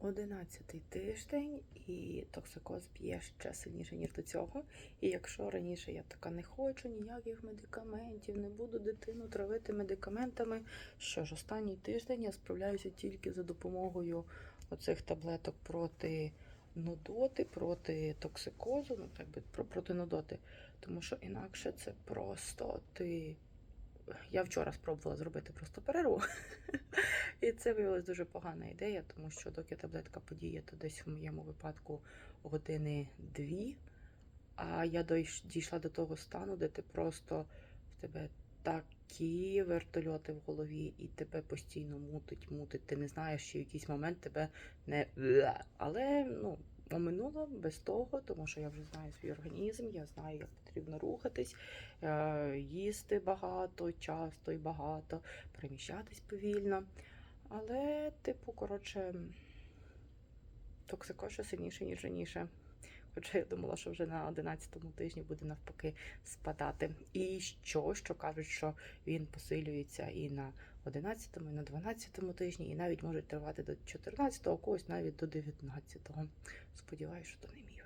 Одинадцятий тиждень, і токсикоз б'є ще сильніше, ніж до цього. І якщо раніше я така не хочу ніяких медикаментів, не буду дитину травити медикаментами, що ж, останній тиждень я справляюся тільки за допомогою оцих таблеток проти нудоти, проти токсикозу, ну так би про- проти нудоти. Тому що інакше це просто ти. Я вчора спробувала зробити просто перерву. І це виявилось дуже погана ідея, тому що доки таблетка подіє, то десь в моєму випадку години дві. А я дійшла до того стану, де ти просто в тебе такі вертольоти в голові, і тебе постійно мутить, мутить. Ти не знаєш, що в якийсь момент тебе не. Але ну, оминуло без того, тому що я вже знаю свій організм, я знаю, як потрібно рухатись, е, їсти багато, часто і багато, переміщатись повільно. Але, типу, коротше, токсикоз ще сильніше, ніж раніше. Хоча я думала, що вже на 11-му тижні буде навпаки спадати. І що, що кажуть, що він посилюється і на 11-му, і на 12-му тижні, і навіть може тривати до 14-го, когось навіть до 19-го. Сподіваюся, що то не мій